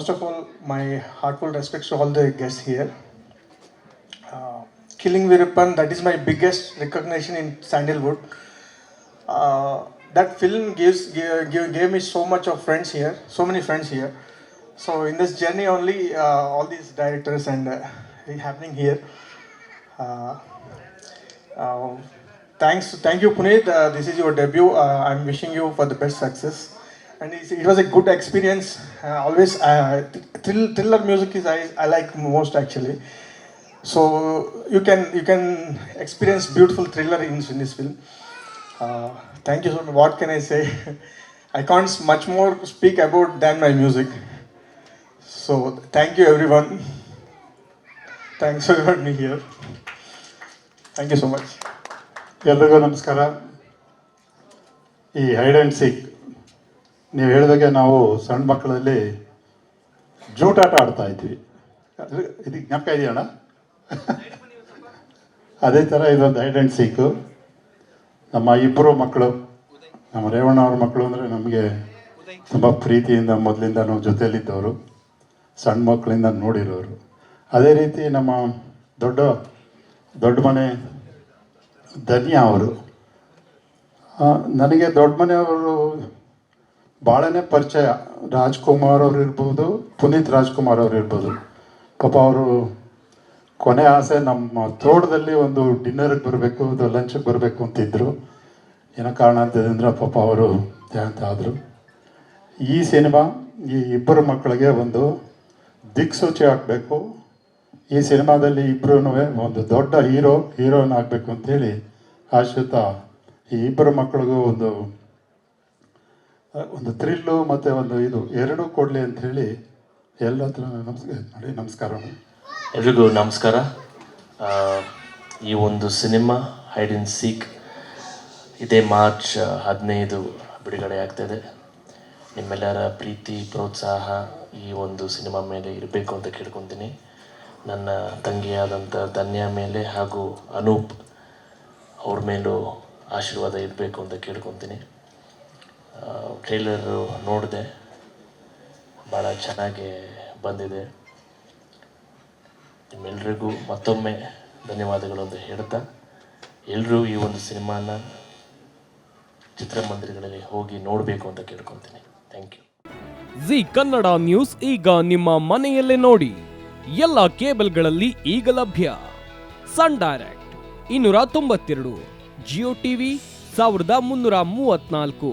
First of all, my heartfelt respects to all the guests here. Uh, Killing Viruppan, that is my biggest recognition in Sandalwood. Uh, that film gives gave, gave, me so much of friends here, so many friends here. So in this journey only, uh, all these directors and uh, happening here. Uh, uh, thanks, thank you, Puneet. Uh, this is your debut. Uh, I'm wishing you for the best success And it's, it was a good experience. Uh, always, uh, thrill, thriller music is I, I like most actually. So you can you can experience beautiful thriller in, in this film. Uh, thank you so much. What can I say? I can't s- much more speak about than my music. So thank you everyone. Thanks for having me here. Thank you so much. ಎಲ್ರಿಗೂ ನಮಸ್ಕಾರ ಈ hide and seek ನೀವು ಹೇಳಿದಾಗೆ ನಾವು ಸಣ್ಣ ಮಕ್ಕಳಲ್ಲಿ ಜೂಟಾಟ ಆಡ್ತಾ ಇದ್ವಿ. ಇದು ಜ್ಞಾಪಕ ಇದೆಯಣ್ಣ ಅದೇ ಥರ ಇದೊಂದು ಹೈಡ್ ಆ್ಯಂಡ್ ಸೀಕು ನಮ್ಮ ಇಬ್ಬರು ಮಕ್ಕಳು, ನಮ್ಮ ರೇವಣ್ಣ ಅವ್ರ ಮಕ್ಕಳು ಅಂದರೆ ನಮಗೆ ತುಂಬ ಪ್ರೀತಿಯಿಂದ ಮೊದಲಿಂದ ನಾವು ಜೊತೆಯಲ್ಲಿದ್ದವರು, ಸಣ್ಣ ಮಕ್ಕಳಿಂದ ನೋಡಿರೋರು. ಅದೇ ರೀತಿ ನಮ್ಮ ದೊಡ್ಡ ದೊಡ್ಡ ಮನೆ ಧನ್ಯ ಅವರು. ನನಗೆ ದೊಡ್ಡ ಮನೆಯವರು ಭಾಳನೇ ಪರಿಚಯ ರಾಜ್ಕುಮಾರ್ ಅವ್ರು ಇರ್ಬೋದು, ಪುನೀತ್ ರಾಜ್ಕುಮಾರ್ ಅವ್ರು ಇರ್ಬೋದು. ಪಾಪ ಅವರು ಕೊನೆ ಆಸೆ ನಮ್ಮ ತೋಟದಲ್ಲಿ ಒಂದು ಡಿನ್ನರ್ಗೆ ಬರಬೇಕು, ಒಂದು ಲಂಚ್ಗೆ ಬರಬೇಕು ಅಂತಿದ್ರು. ಏನೋ ಕಾರಣ ಅಂತಂದ್ರೆ ಪಾಪ ಅವರು ಜಯಂತ ಆದರು. ಈ ಸಿನಿಮಾ, ಈ ಇಬ್ಬರು ಮಕ್ಕಳಿಗೆ ಒಂದು ದಿಕ್ಸೂಚಿ ಆಗಬೇಕು ಈ ಸಿನಿಮಾದಲ್ಲಿ ಇಬ್ಬರೂ ಒಂದು ದೊಡ್ಡ ಹೀರೋ ಹೀರೋನ್ ಆಗಬೇಕು ಅಂತೇಳಿ ಆಶ್ರಿತ ಈ ಇಬ್ಬರು ಮಕ್ಕಳಿಗೂ ಒಂದು ಒಂದು ಥ್ರಿಲ್ಲು ಮತ್ತು ಒಂದು ಇದು ಎರಡೂ ಕೊಡಲಿ ಹೇಳಿ ಎಲ್ಲ ಹತ್ರ ನಮಸ್ಕಾರ ನೋಡಿ, ನಮಸ್ಕಾರ ಎಲ್ರಿಗೂ ನಮಸ್ಕಾರ. ಈ ಒಂದು ಸಿನಿಮಾ ಹೈಡ್ ಇನ್ ಸೀಕ್ ಇದೇ ಮಾರ್ಚ್ ಹದಿನೈದು ಬಿಡುಗಡೆ ಆಗ್ತಾಯಿದೆ ನಿಮ್ಮೆಲ್ಲರ ಪ್ರೀತಿ, ಪ್ರೋತ್ಸಾಹ ಈ ಒಂದು ಸಿನಿಮಾ ಮೇಲೆ ಇರಬೇಕು ಅಂತ ಕೇಳ್ಕೊತೀನಿ. ನನ್ನ ತಂಗಿಯಾದಂಥ ಧನ್ಯ ಮೇಲೆ ಹಾಗೂ ಅನೂಪ್ ಅವ್ರ ಮೇಲೂ ಆಶೀರ್ವಾದ ಇರಬೇಕು ಅಂತ ಕೇಳ್ಕೊತೀನಿ. ಟ್ರೇಲರು ನೋಡಿದೆ. ಭಾಳ ಚೆನ್ನಾಗಿ ಬಂದಿದೆ. ನಿಮ್ಮೆಲ್ರಿಗೂ ಮತ್ತೊಮ್ಮೆ ಧನ್ಯವಾದಗಳು ಅಂತ ಹೇಳ್ತಾ ಎಲ್ಲರೂ ಈ ಒಂದು ಸಿನಿಮಾನ ಚಿತ್ರಮಂದಿರಗಳಲ್ಲಿ ಹೋಗಿ ನೋಡಬೇಕು ಅಂತ ಕೇಳ್ಕೊತೀನಿ thank you Zee Kannada news ಈಗ ನಿಮ್ಮ ಮನೆಯಲ್ಲೇ ನೋಡಿ. ಎಲ್ಲ ಕೇಬಲ್ಗಳಲ್ಲಿ ಈಗ ಲಭ್ಯ. ಸನ್ ಡೈರೆಕ್ಟ್, ಇನ್ನೂರ ತೊಂಬತ್ತೆರಡು, ಜಿಯೋ ಟಿವಿ, ಸಾವಿರದ ಮುನ್ನೂರ ಮೂವತ್ನಾಲ್ಕು